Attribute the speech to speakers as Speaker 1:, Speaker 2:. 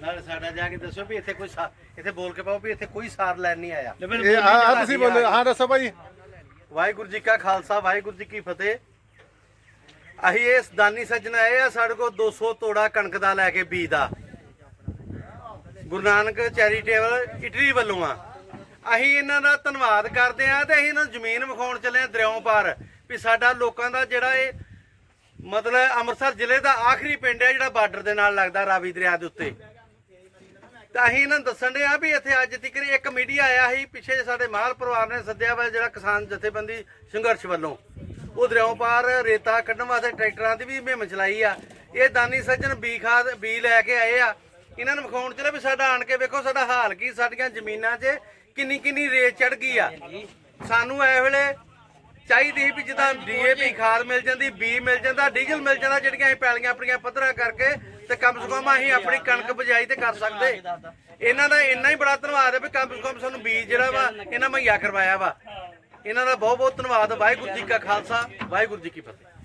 Speaker 1: ਨਾਲ ਸਾਡਾ ਜਾ ਕੇ ਦੱਸੋ ਵੀ ਇੱਥੇ ਕੋਈ ਸਾ- ਇੱਥੇ ਬੋਲ ਕੇ ਪਾਓ ਵੀ ਇੱਥੇ ਕੋਈ ਸਾਰ ਲੈਣ ਨਹੀਂ ਆਇਆ।
Speaker 2: ਇਹ ਆ ਆ ਤੁਸੀਂ ਬੋਲੇ ਹਾਂ ਦੱਸੋ ਭਾਈ।
Speaker 1: ਵਾਹਿਗੁਰੂ ਜੀ ਕਾ ਖਾਲਸਾ ਵਾਹਿਗੁਰੂ ਜੀ ਕੀ ਫਤਿਹ। ਅਸੀਂ ਇਸ ਦਾਨੀ ਸੱਜਣ ਆਏ ਆ ਸਾਡੇ ਕੋਲ 200 ਤੋੜਾ ਕਣਕ ਦਾ ਲੈ ਕੇ ਬੀਜ ਦਾ। ਗੁਰੂ ਨਾਨਕ ਚੈਰੀਟੇਬਲ ਇਟਲੀ ਵੱਲੋਂ ਆ। ਅਸੀਂ ਇਹਨਾਂ ਦਾ ਧੰਨਵਾਦ ਕਰਦੇ ਆ ਤੇ ਅਸੀਂ ਇਹਨਾਂ ਨੂੰ ਜ਼ਮੀਨ ਵਿਖਾਉਣ ਚੱਲੇ ਆ ਦਰਿਆਓਂ ਪਾਰ ਵੀ ਸਾਡਾ ਲੋਕਾਂ ਦਾ ਜਿਹੜਾ ਇਹ ਮਤਲਬ ਅੰਮ੍ਰਿਤਸਰ ਜ਼ਿਲ੍ਹੇ ਦਾ ਆਖਰੀ ਪਿੰਡ ਹੈ ਜਿਹੜਾ ਬਾਰਡਰ ਦੇ ਨਾਲ ਲੱਗਦਾ ਰਾਵੀ ਦਰਿਆ ਦੇ ਉੱਤੇ। ਤਾਂ ਅਸੀਂ ਇਹਨਾਂ ਨੂੰ ਦੱਸਣ ਦੇ ਆ ਵੀ ਇੱਥੇ ਅੱਜ ਤੱਕ ਇੱਕ ਮੀਡੀਆ ਆਇਆ ਸੀ, ਪਿੱਛੇ ਜੇ ਸਾਡੇ ਮਾਲ ਪਰਿਵਾਰ ਨੇ ਸੱਦਿਆ ਵਾ ਜਿਹੜਾ ਕਿਸਾਨ ਜਥੇਬੰਦੀ ਸੰਘਰਸ਼ ਵੱਲੋਂ। ਉਹ ਦਰਿਆਓਂ ਪਾਰ ਰੇਤਾ ਕੱਢਣ ਵਾਸਤੇ ਟਰੈਕਟਰਾਂ ਦੀ ਵੀ ਮੁਹਿੰਮ ਚਲਾਈ ਆ। ਇਹ ਦਾਨੀ ਸੱਜਣ ਬੀ ਖਾਦ, ਬੀ ਲੈ ਕੇ ਆਏ ਆ। ਇਹਨਾਂ ਨੂੰ ਵਿਖਾਉਣ ਚਲੇ ਵੀ ਸਾਡਾ ਆਣ ਕੇ ਵੇਖੋ ਸਾਡਾ ਹਾਲ ਕੀ, ਸਾਡੀਆਂ ਜ਼ਮੀਨਾਂ 'ਚ ਕਿੰਨੀ ਕਿੰਨੀ ਰੇਤ ਚੜ ਗਈ ਆ। ਸਾਨੂੰ ਐ ਵੇਲੇ ਚਾਹੀਦੀ ਸੀ ਵੀ ਜਿੱਦਾਂ ਡੀਏਪੀ ਖਾਦ ਮਿਲ ਜਾਂਦੀ, ਬੀ ਮਿਲ ਜਾਂਦਾ, ਡੀਜ਼ਲ ਮਿਲ ਜਾਂਦਾ, ਜਿਹੜੀਆਂ ਅਸੀਂ ਪੈਲੀਆਂ ਆਪਣੀਆਂ ਪੱਧਰਾਂ ਕਰਕੇ ਤੇ ਕਮ ਸੇ ਕਮ ਅਸੀਂ ਆਪਣੀ ਕਣਕ ਬਜਾਈ ਤੇ ਕਰ ਸਕਦੇ। ਇਹਨਾਂ ਦਾ ਇੰਨਾ ਹੀ ਬੜਾ ਧੰਨਵਾਦ ਹੈ ਵੀ ਕਮ ਸੇ ਕਮ ਸਾਨੂੰ ਬੀਜ ਜਿਹੜਾ ਵਾ, ਇਹਨਾਂ ਮੁਹੱਈਆ ਕਰਵਾਇਆ ਵਾ। ਇਹਨਾਂ ਦਾ ਬਹੁਤ ਬਹੁਤ ਧੰਨਵਾਦ, ਵਾਹਿਗੁਰੂ ਜੀ ਕਾ ਖਾਲਸਾ, ਵਾਹਿਗੁਰੂ ਜੀ ਕੀ ਫਤਿਹ।